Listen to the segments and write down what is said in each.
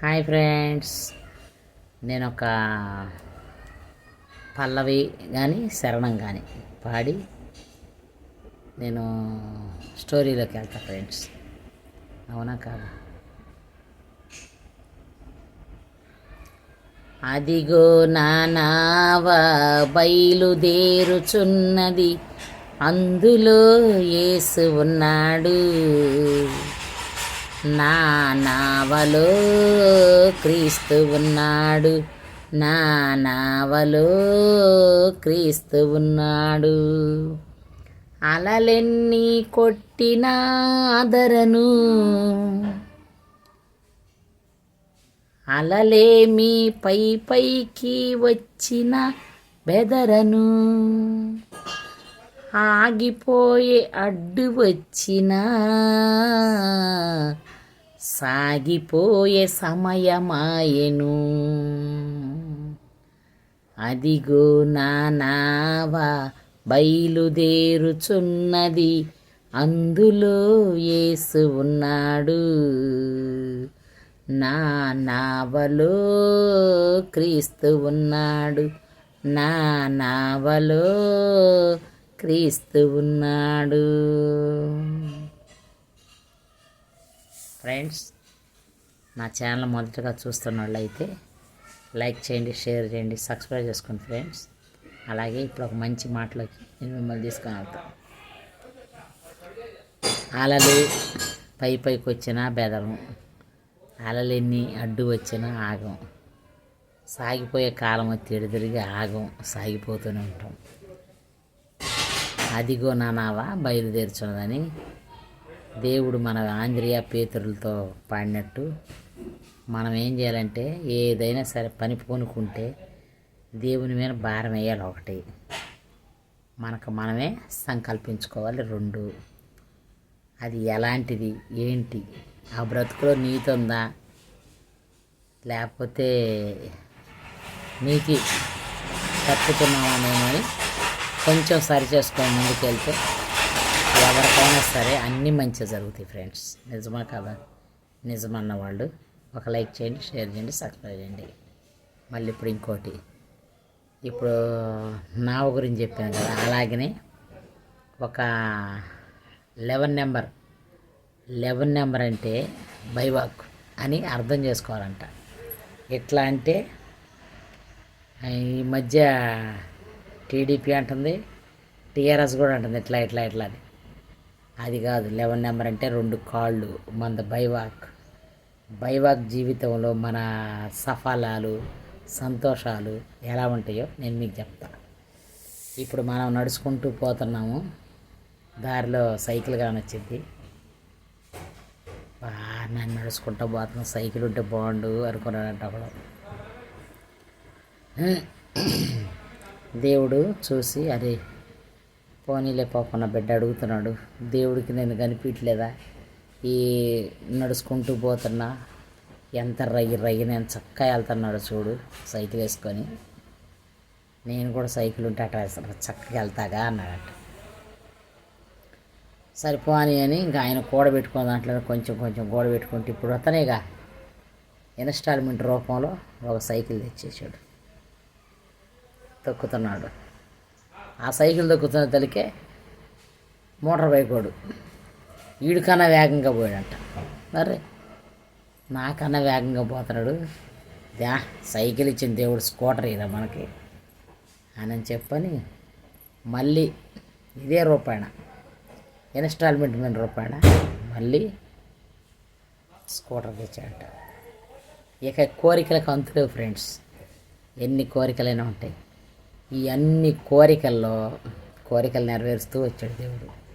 Hi friends. నేను ఒక పల్లవి కానీ శరణం కానీ పాడి నేను స్టోరీలోకి వెళ్తా ఫ్రెండ్స్. అవునా కాదు? అదిగో నానావ బయలుదేరుచున్నది అందులో ఏసు ఉన్నాడు. నా నావలో క్రీస్తు ఉన్నాడు. నా నావలో క్రీస్తు ఉన్నాడు. అలలెన్ని కొట్టిన ఆదరను అలలేమి పై పైకి వచ్చిన బెదరను ఆగిపోయే అడ్డు వచ్చినా సాగిపోయే సమయమాయెను. అదిగో నా నావా బయలుదేరుచున్నది. అందులో యేసు ఉన్నాడు. నా నావలో క్రీస్తు ఉన్నాడు. నా నావలో క్రీస్తు ఉన్నాడు. ఫ్రెండ్స్ నా ఛానల్ మొదటగా చూస్తున్న వాళ్ళైతే లైక్ చేయండి షేర్ చేయండి సబ్స్క్రైబ్ చేసుకోండి ఫ్రెండ్స్. అలాగే ఇప్పుడు ఒక మంచి మాటలోకి నేను మిమ్మల్ని తీసుకొని వెళ్తాను అలలు పై పైకి వచ్చినా బెదరం అలలెన్ని అడ్డు వచ్చినా ఆగం. సాగిపోయే కాలం వచ్చి తిరిగి ఆగం సాగిపోతూనే ఉంటాం. అదిగో నానావా బయలుదేరుచున్నదని దేవుడు మన ఆంధ్రియ పేతురులతో పాడినట్టు మనం ఏం చేయాలంటే ఏదైనా సరే పని పూనుకుంటే దేవుని మీద భారం వేయాలి ఒకటి. మనకు మనమే సంకల్పించుకోవాలి రెండు. అది ఎలాంటిది? ఏంటి? ఆ బ్రతుకులో నీతి ఉందా? లేకపోతే నీతి తప్పుతున్నామా నేను కొంచెం సరి చేసుకొని ముందుకెళ్తే ఎవరికైనా సరే అన్నీ మంచిగా జరుగుతాయి ఫ్రెండ్స్ నిజమా కదా? నిజమన్న వాళ్ళు ఒక లైక్ చేయండి షేర్ చేయండి సబ్స్క్రైబ్ చేయండి. మళ్ళీ ఇప్పుడు ఇంకోటి. ఇప్పుడు నా గురించి చెప్పాను కదా అలాగనే ఒక లెవెన్ నెంబర్ లెవెన్ నెంబర్ అంటే బైవాక్ అని అర్థం చేసుకోవాలంట. ఎట్లా అంటే ఈ మధ్య టీడీపీ అంటుంది టీఆర్ఎస్ కూడా అంటుంది ఇట్లా ఇట్లా ఇట్లా అని. అది కాదు లెవెన్ నెంబర్ అంటే రెండు కాళ్ళు మన బైవాక్. బైవాక్ జీవితంలో మన సఫలాలు సంతోషాలు ఎలా ఉంటాయో నేను మీకు చెప్తా. ఇప్పుడు మనం నడుచుకుంటూ పోతున్నాము. దారిలో సైకిల్ కానొచ్చింది నేను నడుచుకుంటూ పోతున్నా సైకిల్ ఉంటే బాగుండు అనుకున్నాడంట ఒకడు దేవుడు చూసి అరే పోనీలే పాప నా బిడ్డ అడుగుతున్నాడు దేవుడికి నేను కనిపించలేదా ఈ నడుచుకుంటూ పోతున్నా ఎంత రయ్యి రయ్యి నేను చక్కగా వెళ్తున్నాడు చూడు సైకిల్ వేసుకొని. నేను కూడా సైకిల్ ఉంటే అట్లా చక్కగా వెళ్తాగా అన్నాడట. సరిపోని అని ఇంకా ఆయన కూడబెట్టుకున్న దాంట్లో కొంచెం కొంచెం గోడ పెట్టుకుంటే ఇప్పుడు అతనేగా ఇన్స్టాల్మెంట్ రూపంలో ఒక సైకిల్ తెచ్చేసాడు. తొక్కుతున్నాడు. ఆ సైకిల్ దొక్కుతున్న తలికే మోటార్ బైక్ వాడు. వీడికన్నా వేగంగా పోయాడంట. మరి నాకన్నా వేగంగా పోతున్నాడు. దా సైకిల్ ఇచ్చిన దేవుడు స్కూటర్ ఇదా మనకి అని చెప్పని మళ్ళీ ఇదే రూపాయన. ఇన్స్టాల్మెంట్ మీద రూపాయన మళ్ళీ స్కూటర్ తెచ్చాడంట. ఇక కోరికలకు అంతులేవు ఫ్రెండ్స్. ఎన్ని కోరికలైనా ఉంటాయి. ఈ అన్ని కోరికల్లో కోరికలు నెరవేరుస్తూ వచ్చాడు దేవుడు.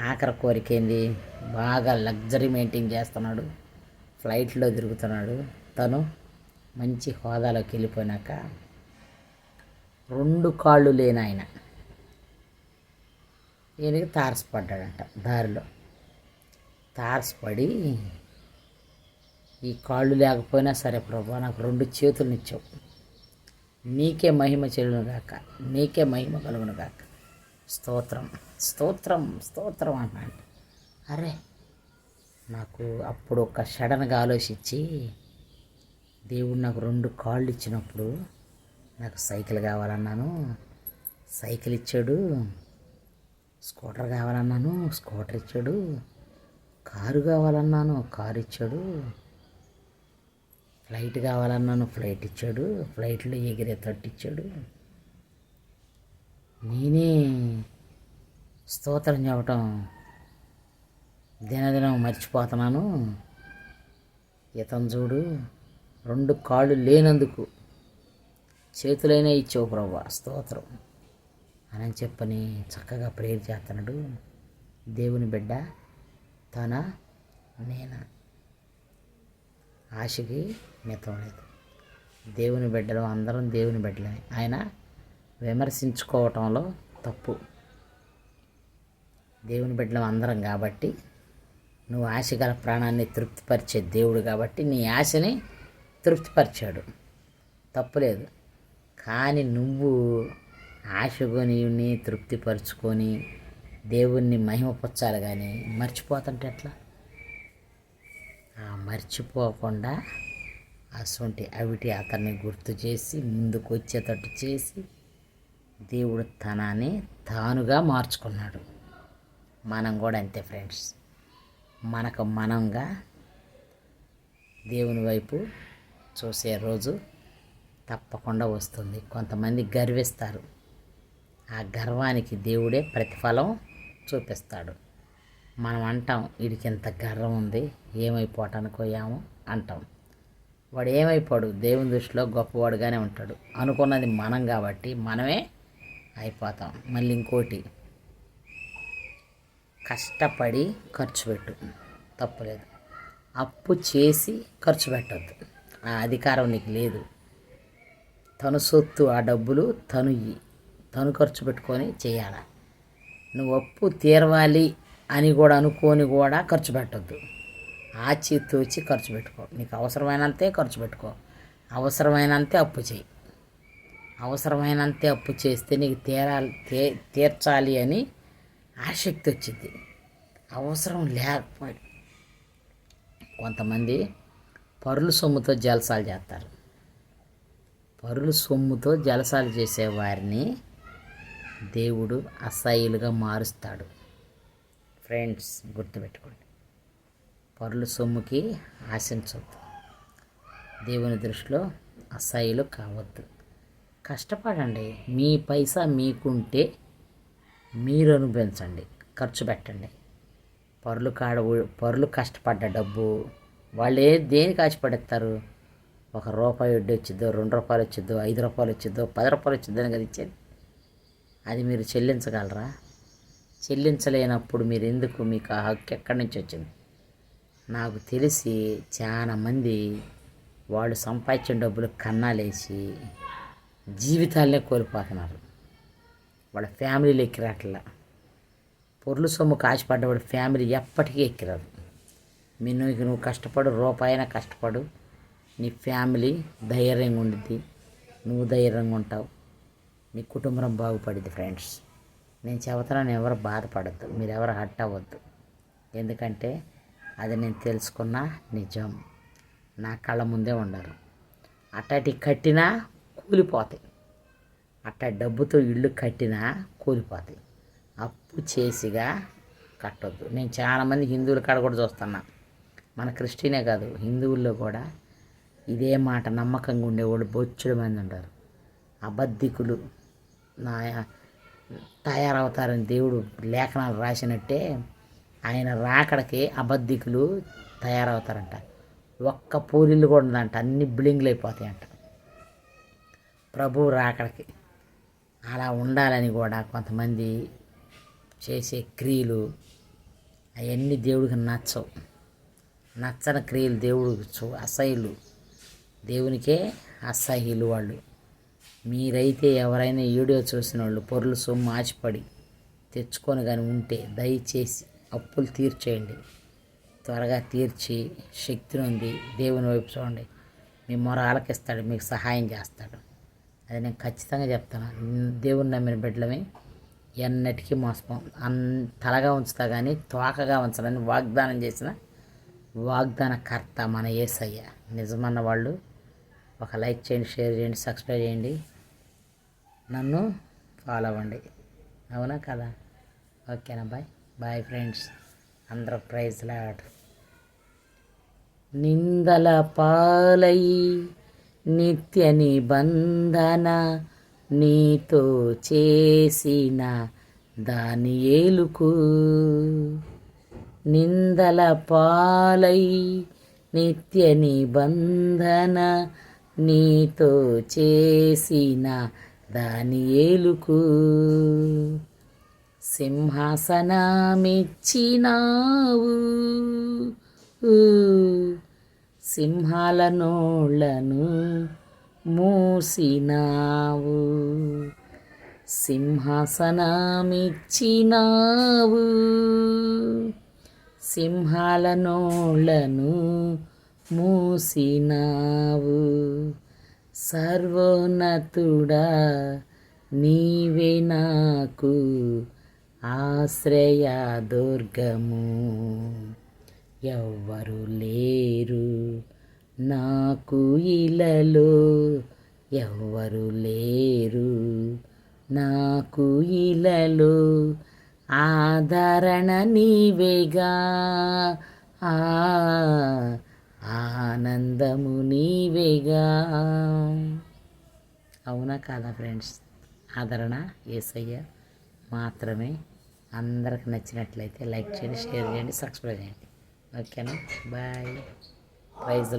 ఆఖరి కోరిక ఏంది? బాగా లగ్జరీ మెయింటైన్ చేస్తున్నాడు. ఫ్లైట్లో తిరుగుతున్నాడు. తను మంచి హోదాలోకి వెళ్ళిపోయినాక రెండు కాళ్ళు లేని ఆయన. ఈయనకి తారసపడ్డాడంట దారిలో. తారసపడి ఈ కాళ్ళు లేకపోయినా సరే ప్రభా నాకు రెండు చేతులు ఇచ్చావు. నీకే మహిమ చెల్లును గాక నీకే మహిమ కలుగును గాక. స్తోత్రం స్తోత్రం స్తోత్రం అన్నాడు. అరే నాకు అప్పుడు ఒక సడన్గా ఆలోచించి దేవుడు నాకు రెండు కాళ్ళు ఇచ్చినప్పుడు నాకు సైకిల్ కావాలన్నాను. సైకిల్ ఇచ్చాడు స్కూటర్ కావాలన్నాను స్కూటర్ ఇచ్చాడు కారు కావాలన్నాను కారు ఇచ్చాడు. ఫ్లైట్ కావాలన్నాను ఫ్లైట్ ఇచ్చాడు ఫ్లైట్లో ఎగిరే తట్టు ఇచ్చాడు. నేనే స్తోత్రం చెప్పటం దినదినం మర్చిపోతున్నాను. ఇతను చూడు రెండు కాళ్ళు లేనందుకు చేతులైనా ఇచ్చావు ప్రభా స్తోత్రం. అని చెప్పని చక్కగా ప్రేయర్ చేస్తున్నాడు దేవుని బిడ్డ తన నేనా? ఆశకి మితం లేదు. దేవుని బిడ్డలు అందరం దేవుని బిడ్డలే ఆయన విమర్శించుకోవటంలో తప్పు. దేవుని బిడ్డలం అందరం కాబట్టి నువ్వు ఆశ గల ప్రాణాన్ని తృప్తిపరిచే దేవుడు కాబట్టి నీ ఆశని తృప్తిపరిచాడు. తప్పులేదు కానీ నువ్వు ఆశకొని తృప్తిపరుచుకొని దేవుణ్ణి మహిమపరచాలి కానీ మర్చిపోతుంటే ఎట్లా? మర్చిపోకుండా అసొంటి అవిటి అతన్ని గుర్తు చేసి ముందుకు వచ్చేటట్టు చేసి దేవుడు తనాన్ని తానుగా మార్చుకున్నాడు. మనం కూడా అంతే ఫ్రెండ్స్. మనకు మనంగా దేవుని వైపు చూసే రోజు తప్పకుండా వస్తుంది. కొంతమంది గర్విస్తారు. ఆ గర్వానికి దేవుడే ప్రతిఫలం చూపిస్తాడు. మనం అంటాం వీడికి ఎంత గర్వం ఉంది ఏమైపోవటానికి పోయాము అంటాం. వాడు ఏమైపోడు? దేవుని దృష్టిలో గొప్పవాడుగానే ఉంటాడు. అనుకున్నది మనం కాబట్టి మనమే అయిపోతాం. మళ్ళీ ఇంకోటి కష్టపడి ఖర్చు పెట్టు. తప్పులేదు. అప్పు చేసి ఖర్చు పెట్టద్దు. ఆ అధికారం నీకు లేదు. తను సొత్తు ఆ డబ్బులు తను ఇయ్యి. తను ఖర్చు పెట్టుకొని చేయాలి? నువ్వు అప్పు తీరవాలి అని కూడా అనుకొని కూడా ఖర్చు పెట్టద్దు. ఆచి వచ్చి ఖర్చు పెట్టుకో. నీకు అవసరమైనంతే ఖర్చు పెట్టుకో. అవసరమైనంతే అప్పు చేయి అవసరమైనంతే అప్పు చేస్తే నీకు తీరాలి తే తీర్చాలి అని ఆసక్తి వచ్చింది అవసరం లేకపోయి కొంతమంది పరుల సొమ్ముతో జలసాలు చేస్తారు. పరుల సొమ్ముతో జలసాలు చేసే వారిని దేవుడు అసహ్యులుగా మారుస్తాడు. ఫ్రెండ్స్ గుర్తుపెట్టుకోండి. పరుల సొమ్ముకి ఆశించవద్దు దేవుని దృష్టిలో అసహ్యులు కావద్దు. కష్టపడండి. మీ పైసా మీకుంటే మీరు అనుభవించండి. ఖర్చు పెట్టండి. పరులు కాడ పరులు కష్టపడ్డ డబ్బు వాళ్ళు ఏ దేనికి ఆశపడతారు ఒక రూపాయి వడ్డీ వచ్చిద్దో రెండు రూపాయలు వచ్చిద్దో ఐదు రూపాయలు వచ్చిద్దో పది రూపాయలు వచ్చిద్దో అని కదా ఇచ్చేది? అది మీరు చెల్లించగలరా? చెల్లించలేనప్పుడు మీరు ఎందుకు మీకు ఆ హక్కు ఎక్కడి నుంచి వచ్చింది? నాకు తెలిసి చాలామంది వాళ్ళు సంపాదించిన డబ్బులు కన్నాలేసి జీవితాలనే కోల్పోతున్నారు. వాళ్ళ ఫ్యామిలీలు ఎక్కిరాట్లా. పొర్లు సొమ్ము కాశపడ్డవాడు ఫ్యామిలీ ఎప్పటికీ ఎక్కిరాదు. మీ నువ్వు నువ్వు కష్టపడు రూపాయినా కష్టపడు నీ ఫ్యామిలీ ధైర్యంగా ఉండిద్ది. నువ్వు ధైర్యంగా ఉంటావు. నీ కుటుంబం బాగుపడిద్ది ఫ్రెండ్స్. నేను చెబుతున్నాను ఎవరు బాధపడద్దు. మీరు ఎవరు హట్ అవ్వద్దు. ఎందుకంటే అది నేను తెలుసుకున్న నిజం. నా కళ్ళ ముందే ఉండరు అట్టటి కట్టినా కూలిపోతాయి. అట్ట డబ్బుతో ఇల్లు కట్టినా కూలిపోతాయి. అప్పు చేసిగా కట్టొద్దు. నేను చాలామంది హిందువుల కాడ కూడా చూస్తున్నా. మన క్రిస్టియనే కాదు హిందువుల్లో కూడా ఇదే మాట నమ్మకంగా ఉండేవాళ్ళు బొచ్చుడు మంది ఉంటారు. అబద్ధికులు నా తయారవుతారని దేవుడు లేఖనాలు రాసినట్టే ఆయన రాకడకి అబద్ధికులు తయారవుతారంట. ఒక్క పూరిల్లు కూడా ఉందంట. అన్ని బిల్డింగ్లు అయిపోతాయంట. ప్రభు రాకడకి. అలా ఉండాలని కూడా కొంతమంది చేసే క్రియలు అవన్నీ దేవుడికి నచ్చవు. నచ్చని క్రియలు దేవుడు చూ- అసహ్యులు. దేవునికే అసహ్యులు వాళ్ళు. మీరైతే ఎవరైనా వీడియో చూసిన వాళ్ళు పొరులు సొమ్ము ఆశపడి తెచ్చుకొని కానీ ఉంటే దయచేసి అప్పులు తీర్చేయండి. త్వరగా తీర్చి శక్తి ఉంది దేవుని వైపు చూడండి. మీ మొర ఆలకిస్తాడు మీకు సహాయం చేస్తాడు. అది నేను ఖచ్చితంగా చెప్తాను దేవుని నమ్మిన బిడ్డలమే ఎన్నటికీ మోసపోం. అన్ తలగా ఉంచుతా కానీ తోకగా ఉంచాలని వాగ్దానం చేసిన వాగ్దాన కర్త మన ఏసయ్య. నిజమన్న వాళ్ళు ఒక లైక్ చేయండి షేర్ చేయండి సబ్స్క్రైబ్ చేయండి. నన్ను ఫాలో అవ్వండి. అవునా కదా? ఓకేనా బాయ్. బాయ్ ఫ్రెండ్స్ అందరూ ప్రైజ్ లాడ్ నిందల పాలై నిత్య నిబంధన నీతో చేసిన దాని ఏలుకు నిందల పాలై నిత్య నిబంధన నీతో చేసిన దాని ఏలుకు సింహాసనమిచ్చినావు. సింహాల నోళ్ళను మూసినావు. సింహాసనమిచ్చినావు. సింహాల నోళ్ళను మూసినావు. సర్వోన్నతుడా నీవే నాకు ఆశ్రయ దుర్గము. ఎవ్వరు లేరు నాకు ఇలలో. ఎవ్వరు లేరు నాకు ఇలలో. ఆదరణ నీవేగా. ఆ ఆనందము నీవేగా. అవునా కాదా ఫ్రెండ్స్? ఆదరణ ఏసయ్య మాత్రమే. అందరికి నచ్చినట్లయితే లైక్ చేయండి షేర్ చేయండి సబ్స్క్రైబ్ చేయండి. ఓకేనా? బాయ్. ప్రైజ్